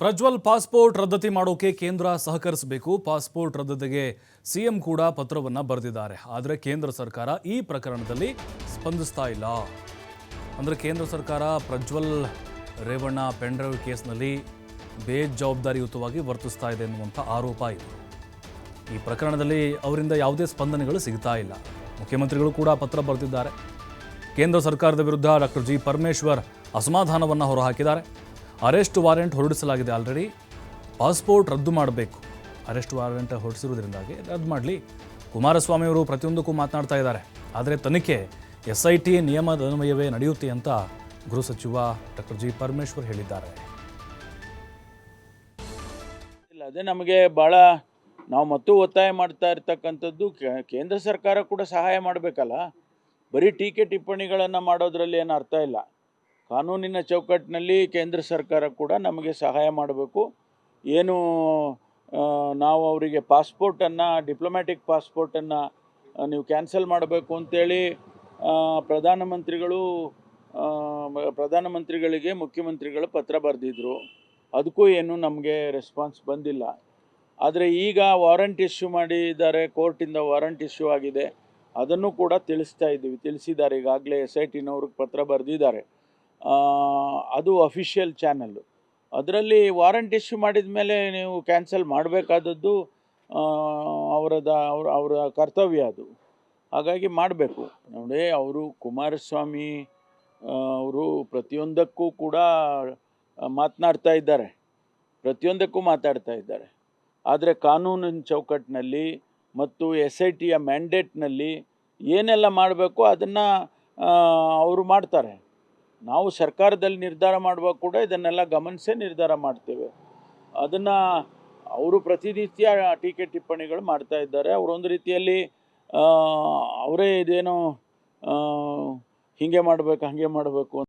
Prajwal passport ರದ್ದತಿ ಮಾಡೋಕೆ ಕೇಂದ್ರ ಸಹಕರಿಸಬೇಕು. ಪಾಸ್ಪೋರ್ಟ್ ರದ್ದತಿಗೆ ಸಿಎಂ ಕೂಡ ಪತ್ರವನ್ನು ಬರೆದಿದ್ದಾರೆ. ಆದರೆ ಕೇಂದ್ರ ಸರ್ಕಾರ ಈ ಪ್ರಕರಣದಲ್ಲಿ ಸ್ಪಂದಿಸ್ತಾ ಇಲ್ಲ. ಅಂದರೆ ಕೇಂದ್ರ ಸರ್ಕಾರ ಪ್ರಜ್ವಲ್ ರೇವಣ್ಣ ಪೆಂಡ್ರೈವ್ ಕೇಸ್ನಲ್ಲಿ ಬೇಜವಾಬ್ದಾರಿಯುತವಾಗಿ ವರ್ತಿಸ್ತಾ ಇದೆ ಎನ್ನುವಂಥ ಆರೋಪ ಇದೆ. ಈ ಪ್ರಕರಣದಲ್ಲಿ ಅವರಿಂದ ಯಾವುದೇ ಸ್ಪಂದನೆಗಳು ಸಿಗ್ತಾ ಇಲ್ಲ. ಮುಖ್ಯಮಂತ್ರಿಗಳು ಕೂಡ ಪತ್ರ ಬರೆದಿದ್ದಾರೆ. ಕೇಂದ್ರ ಸರ್ಕಾರದ ವಿರುದ್ಧ ಡಾಕ್ಟರ್ ಜಿ ಪರಮೇಶ್ವರ್ ಅಸಮಾಧಾನವನ್ನು ಹೊರಹಾಕಿದ್ದಾರೆ. ಅರೆಸ್ಟ್ ವಾರೆಂಟ್ ಹೊರಡಿಸಲಾಗಿದೆ ಆಲ್ರೆಡಿ. ಪಾಸ್ಪೋರ್ಟ್ ರದ್ದು ಮಾಡಬೇಕು. ಅರೆಸ್ಟ್ ವಾರೆಂಟ್ ಹೊರಡಿಸಿರುವುದರಿಂದಾಗಿ ರದ್ದು ಮಾಡಲಿ. ಕುಮಾರಸ್ವಾಮಿ ಅವರು ಪ್ರತಿಯೊಂದಕ್ಕೂ ಮಾತನಾಡ್ತಾ ಇದ್ದಾರೆ. ಆದರೆ ತನಿಖೆ ಎಸ್ ಐ ಟಿ ನಿಯಮದ ಅನ್ವಯವೇ ನಡೆಯುತ್ತೆ ಅಂತ ಗೃಹ ಸಚಿವ ಡಾಕ್ಟರ್ ಜಿ ಪರಮೇಶ್ವರ್ ಹೇಳಿದ್ದಾರೆ. ಇಲ್ಲ, ಅದೇ ನಮಗೆ ಭಾಳ ನಾವು ಮತ್ತು ಒತ್ತಾಯ ಮಾಡ್ತಾ ಇರ್ತಕ್ಕಂಥದ್ದು ಕೇಂದ್ರ ಸರ್ಕಾರ ಕೂಡ ಸಹಾಯ ಮಾಡಬೇಕಲ್ಲ? ಬರೀ ಟೀಕೆ ಟಿಪ್ಪಣಿಗಳನ್ನು ಮಾಡೋದ್ರಲ್ಲಿ ಏನು ಅರ್ಥ ಇಲ್ಲ. ಕಾನೂನಿನ ಚೌಕಟ್ಟಿನಲ್ಲಿ ಕೇಂದ್ರ ಸರ್ಕಾರ ಕೂಡ ನಮಗೆ ಸಹಾಯ ಮಾಡಬೇಕು. ಏನು ನಾವು ಅವರಿಗೆ ಪಾಸ್ಪೋರ್ಟನ್ನು, ಡಿಪ್ಲೊಮ್ಯಾಟಿಕ್ ಪಾಸ್ಪೋರ್ಟನ್ನು ನೀವು ಕ್ಯಾನ್ಸಲ್ ಮಾಡಬೇಕು ಅಂತೇಳಿ ಪ್ರಧಾನಮಂತ್ರಿಗಳು ಪ್ರಧಾನಮಂತ್ರಿಗಳಿಗೆ ಮುಖ್ಯಮಂತ್ರಿಗಳು ಪತ್ರ ಬರೆದಿದ್ರು. ಅದಕ್ಕೂ ಏನು ನಮಗೆ ರೆಸ್ಪಾನ್ಸ್ ಬಂದಿಲ್ಲ. ಆದರೆ ಈಗ ವಾರಂಟ್ ಇಶ್ಯೂ ಮಾಡಿದ್ದಾರೆ, ಕೋರ್ಟಿಂದ ವಾರಂಟ್ ಇಶ್ಯೂ ಆಗಿದೆ. ಅದನ್ನು ಕೂಡ ತಿಳಿಸ್ತಾ ಇದ್ದೀವಿ. ತಿಳಿಸಿದ್ದಾರೆ. ಈಗಾಗಲೇ ಎಸ್ ಐ ಟಿನವ್ರಿಗೆ ಪತ್ರ ಬರೆದಿದ್ದಾರೆ. ಅದು ಅಫಿಷಿಯಲ್ ಚಾನಲ್ಲು ಅದರಲ್ಲಿ ವಾರಂಟ್ ಇಶ್ಯೂ ಮಾಡಿದ ಮೇಲೆ ನೀವು ಕ್ಯಾನ್ಸಲ್ ಮಾಡಬೇಕಾದದ್ದು ಅವರದ, ಅವ್ರ, ಅವರ ಕರ್ತವ್ಯ ಅದು. ಹಾಗಾಗಿ ಮಾಡಬೇಕು. ನೋಡಿ, ಅವರು ಕುಮಾರಸ್ವಾಮಿ ಅವರು ಪ್ರತಿಯೊಂದಕ್ಕೂ ಕೂಡ ಮಾತನಾಡ್ತಾ ಇದ್ದಾರೆ. ಪ್ರತಿಯೊಂದಕ್ಕೂ ಮಾತಾಡ್ತಾ ಇದ್ದಾರೆ. ಆದರೆ ಕಾನೂನಿನ ಚೌಕಟ್ಟಿನಲ್ಲಿ ಮತ್ತು ಎಸ್ ಐ ಟಿಯ ಮ್ಯಾಂಡೇಟ್ನಲ್ಲಿ ಏನೆಲ್ಲ ಮಾಡಬೇಕು ಅದನ್ನು ಅವರು ಮಾಡ್ತಾರೆ. ನಾವು ಸರ್ಕಾರದಲ್ಲಿ ನಿರ್ಧಾರ ಮಾಡುವಾಗ ಕೂಡ ಇದನ್ನೆಲ್ಲ ಗಮನಿಸೇ ನಿರ್ಧಾರ ಮಾಡ್ತೇವೆ. ಅದನ್ನು ಅವರು ಪ್ರತಿನಿತ್ಯ ಟೀಕೆ ಟಿಪ್ಪಣಿಗಳು ಮಾಡ್ತಾ ಇದ್ದಾರೆ. ಅವರೊಂದು ರೀತಿಯಲ್ಲಿ ಅವರೇ ಇದೇನೋ ಹೀಗೆ ಮಾಡಬೇಕು, ಹಾಗೆ ಮಾಡಬೇಕು